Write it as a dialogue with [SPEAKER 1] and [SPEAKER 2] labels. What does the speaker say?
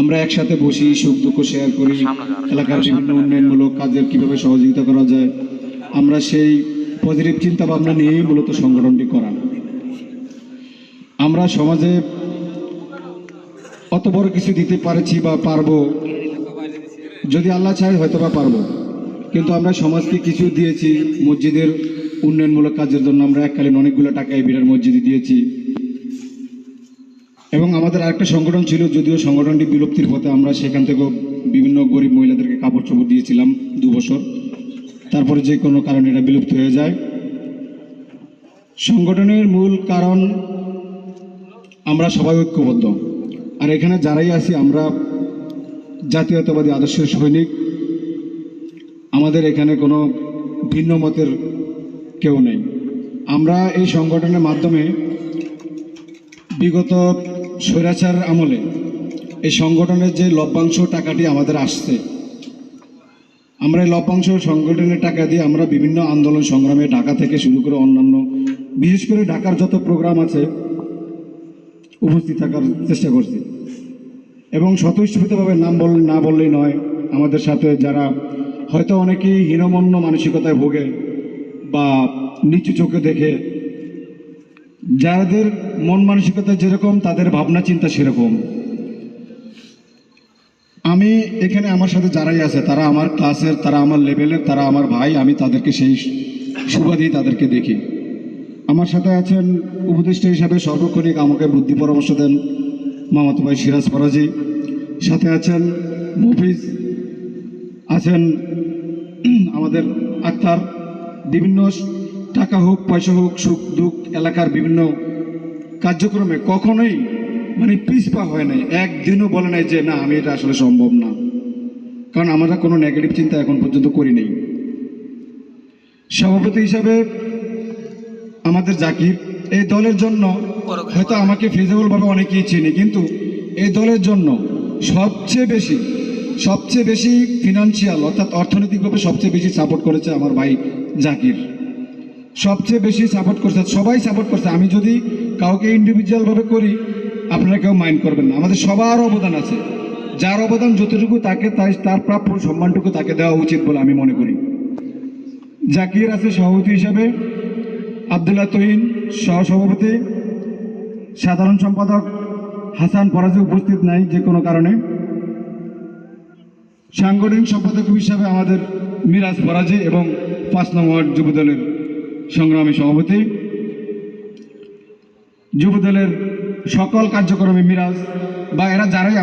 [SPEAKER 1] আমরা একসাথে বসি, সুখ দুঃখ শেয়ার করি, এলাকার বিভিন্ন উন্নয়নমূলক কাজের কীভাবে সহযোগিতা করা যায়। আমরা সেই পজিটিভ চিন্তা ভাবনা নিয়েই মূলত সংগঠনটি করা। আমরা সমাজে অত বড় কিছু দিতে পারছি বা পারব, যদি আল্লাহ চায় হয়তো বা পারব। কিন্তু আমরা সমাজকে কিছু দিয়েছি, মসজিদের উন্নয়নমূলক কাজের জন্য আমরা এককালীন অনেকগুলো টাকা এই বিরাট মসজিদে দিয়েছি। এবং আমাদের আরেকটা সংগঠন ছিল, যদিও সংগঠনটি বিলুপ্তির পথে আমরা সেখান থেকেও বিভিন্ন গরিব মহিলাদেরকে কাপড় চোপড় দিয়েছিলাম দু বছর। তারপরে যে কোনো কারণে এটা বিলুপ্ত হয়ে যায়। সংগঠনের মূল কারণ, আমরা সবাই ঐক্যবদ্ধ। আর এখানে যারাই আছি, আমরা জাতীয়তাবাদী আদর্শের সৈনিক। আমাদের এখানে কোনো ভিন্ন মতের কেউ নেই। আমরা এই সংগঠনের মাধ্যমে বিগত স্বৈরাচার আমলে এই সংগঠনের যে লভ্যাংশ টাকাটি আমাদের আসছে, আমরা এই লভ্যাংশ সংগঠনের টাকা দিয়ে আমরা বিভিন্ন আন্দোলন সংগ্রামে ঢাকা থেকে শুরু করে অন্যান্য, বিশেষ করে ঢাকার যত প্রোগ্রাম আছে, উপস্থিত থাকার চেষ্টা করছি। এবং স্বতঃস্ফূর্তভাবে নাম বল না বললেই নয়, আমাদের সাথে যারা হয়তো অনেকেই হীনমন্য মানসিকতায় ভোগে বা নিচু চোখে দেখে যাদের মন মানসিকতা যেরকম, তাদের ভাবনা, চিন্তা সেরকম। আমি এখানে আমার সাথে যারাই আছে, তারা আমার ক্লাসের, তারা আমার লেভেলের, তারা আমার ভাই, আমি তাদেরকে সেই সুবাদেই তাদেরকে দেখি। আমার সাথে আছেন উপদেষ্টা হিসাবে সর্বক্ষণিক আমাকে বুদ্ধি পরামর্শ দেন মামাতো ভাই সিরাজ ফরাজি। সাথে আছেন মুফিজ, আছেন আমাদের আক্তার বিভিন্ন টাকা হোক, পয়সা হোক, সুখ, দুঃখ, এলাকার বিভিন্ন কার্যক্রমে কখনোই মানে পিছপা হয় নাই। একদিনও বলে নাই যে, না, আমি এটা আসলে সম্ভব না। কারণ আমরা কোনো নেগেটিভ চিন্তা এখন পর্যন্ত করি নাই। সভাপতি হিসাবে আমাদের জাকির, এই দলের জন্য হয়তো আমাকে ফিজিবলভাবে অনেকেই চিনি, কিন্তু এই দলের জন্য সবচেয়ে বেশি সবচেয়ে বেশি ফিনান্সিয়াল অর্থাৎ অর্থনৈতিকভাবে সবচেয়ে বেশি সাপোর্ট করেছে আমার ভাই জাকির। সবচেয়ে বেশি সাপোর্ট করছে, সবাই সাপোর্ট করছে। আমি যদি কাউকে ইন্ডিভিজুয়ালভাবে করি, আপনারা কেউ মাইন্ড করবেন না। আমাদের সবার অবদান আছে। যার অবদান যতটুকু তাকে তাই তার প্রাপ্য সম্মানটুকু তাকে দেওয়া উচিত বলে আমি মনে করি। জাকির আছে সভাপতি হিসাবে, আবদুল্লাহ তহিন সহসভাপতি, সাধারণ সম্পাদক, হাসান ফরাজি উপস্থিত নাই যে কোনো কারণে। সাংগঠনিক সম্পাদক হিসাবে আমাদের মিরাজ ফরাজি এবং পাঁচ নম্বর যুবদলের সংগ্রামী সভাপতি যুবদলের সকল কার্যক্রমে মিরাজ বা এরা যারাই